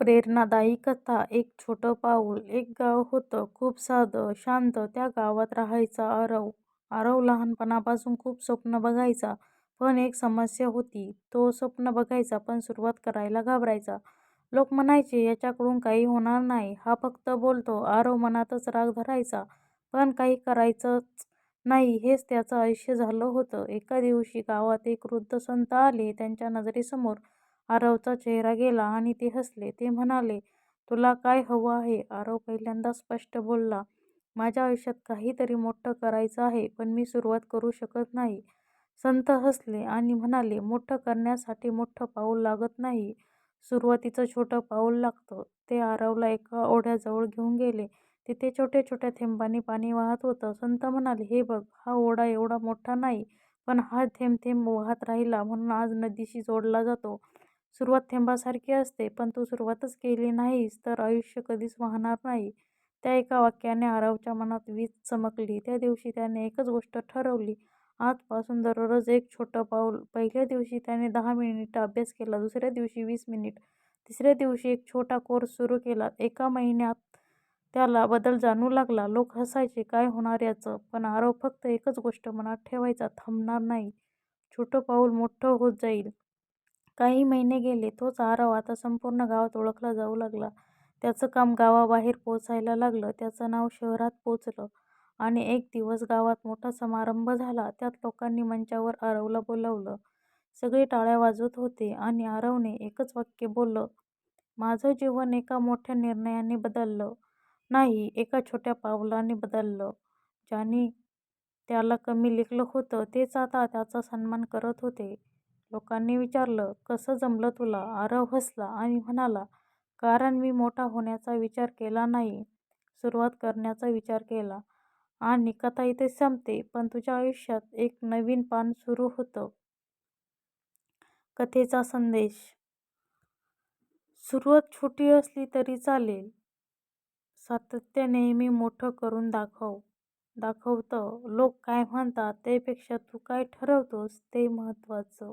प्रेरणादायी कथा एक छोटं पाऊल एक गाव होतं खूप साधं, शांत. त्या गावात राहायचा आरव. आरव लहानपणापासून खूप स्वप्न बघायचा. पण एक समस्या होती. तो स्वप्न बघायचा पण सुरुवात करायला घाबरायचा. लोक म्हणायचे, याच्याकडून काही होणार नाही. हा फक्त बोलतो. आरव मनातच राग धरायचा. पण काही करायचंच नाही हेच त्याचं आयुष्य झालं होतं. एका दिवशी गावात एक वृद्ध संत आले. त्यांच्या नजरेसमोर आरवचा चेहरा गेला आणि ते हसले. ते म्हणाले, तुला काय हवं आहे? आरव पहिल्यांदा स्पष्ट बोलला, माझ्या आयुष्यात काहीतरी मोठं करायचं आहे, पण मी सुरुवात करू शकत नाही. संत हसले आणि म्हणाले, मोठं करण्यासाठी मोठं पाऊल लागत नाही. सुरुवातीचं छोटं पाऊल लागतं. ते आरवला एका ओढ्याजवळ घेऊन गेले. तिथे छोट्या छोट्या थेंबांनी पाणी वाहत होतं. संत म्हणाले, हे बघ, हा ओढा एवढा मोठा नाही, पण हा थेंब थेंब वाहत राहिला म्हणून आज नदीशी जोडला जातो. सुरुवात थेंबासारखी असते, पण तू सुरुवातच केली नाहीस तर आयुष्य कधीच वाहणार नाही. त्या एका वाक्याने आरवच्या मनात वीज चमकली. त्या दिवशी त्याने एकच गोष्ट ठरवली, आजपासून दररोज एक छोटं पाऊल. पहिल्या दिवशी त्याने दहा मिनिटं अभ्यास केला, दुसऱ्या दिवशी वीस मिनिट तिसऱ्या दिवशी एक छोटा कोर्स सुरू केला. एका महिन्यात त्याला बदल जाणू लागला. लोक हसायचे, काय होणार याचं? पण आरव फक्त एकच गोष्ट मनात ठेवायचा, थांबणार नाही. छोटं पाऊल मोठं होत जाईल. काही महिने गेले. तोच आरव आता संपूर्ण गावात ओळखला जाऊ लागला. त्याचं काम गावाबाहेर पोचायला लागलं. त्याचं नाव शहरात पोचलं. आणि एक दिवस गावात मोठा समारंभ झाला. त्यात लोकांनी मंचावर आरवला बोलावलं. सगळे टाळ्या वाजवत होते आणि आरवने एकच वाक्य बोललं, माझं जीवन एका मोठ्या निर्णयाने बदललं नाही, एका छोट्या पावलाने बदललं. ज्याने त्याला कमी लेखलं होतं, तेच आता त्याचा सन्मान करत होते. लोकांनी विचारलं, कसं जमलं तुला? आरव हसला आणि म्हणाला, कारण मी मोठा होण्याचा विचार केला नाही, सुरुवात करण्याचा विचार केला. आणि कथा इथेच संपते, पण तुझ्या आयुष्यात एक नवीन पान सुरू होतं. कथेचा संदेश, सुरुवात छोटी असली तरी चालेल. सातत्य नेहमी मोठं करून दाखवतं. लोक काय म्हणतात त्यापेक्षा तू काय ठरवतोस ते महत्त्वाचं.